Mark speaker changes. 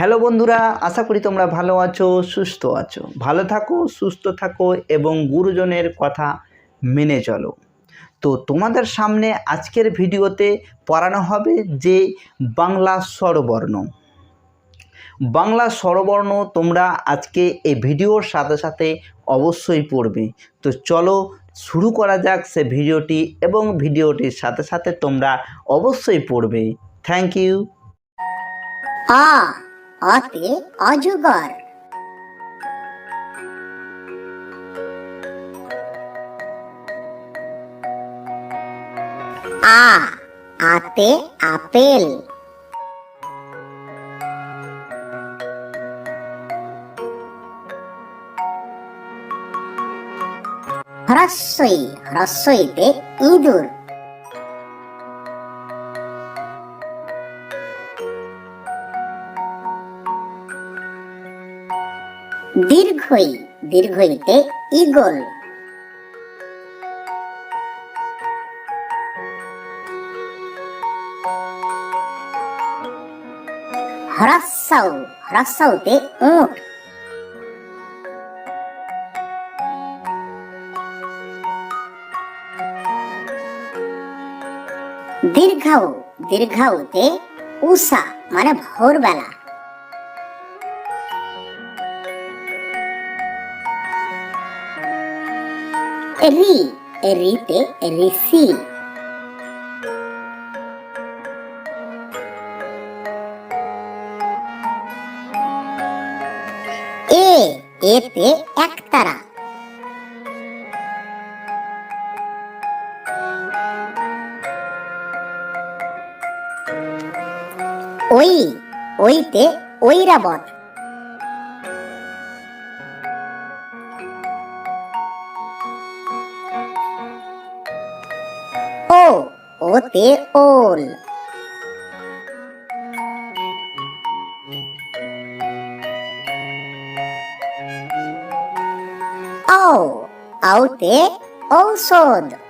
Speaker 1: Hello বন্ধুরা, আশা করি তোমরা ভালো আছো, সুস্থ আছো। ভালো থাকো, সুস্থ থাকো এবং গুরুজনের কথা মেনে চলো। তো তোমাদের সামনে আজকের ভিডিওতে পড়ানো হবে যে বাংলা স্বরবর্ণ। বাংলা স্বরবর্ণ তোমরা আজকে এই ভিডিওর সাথে সাথে অবশ্যই পড়বে। তো চলো শুরু করা যাক সে ভিডিওটি এবং ভিডিওটির সাথে সাথে তোমরা অবশ্যই পড়বে। Thank you.
Speaker 2: আ অতে অজগর আ আতে আপেল হ্রস্বই হ্রস্বইতে ইঁদুর দীর্ঘই দীর্ঘইতে ইগল হ্রস্বউ হ্রস্বউতে উট দীর্ঘাউ দীর্ঘাউতে উষা মানে ভোরবেলা। রি রিতে ঋষি এ এতে একতারা। ওই ওইতে Airavat. Oteol. O. Aute Olsod.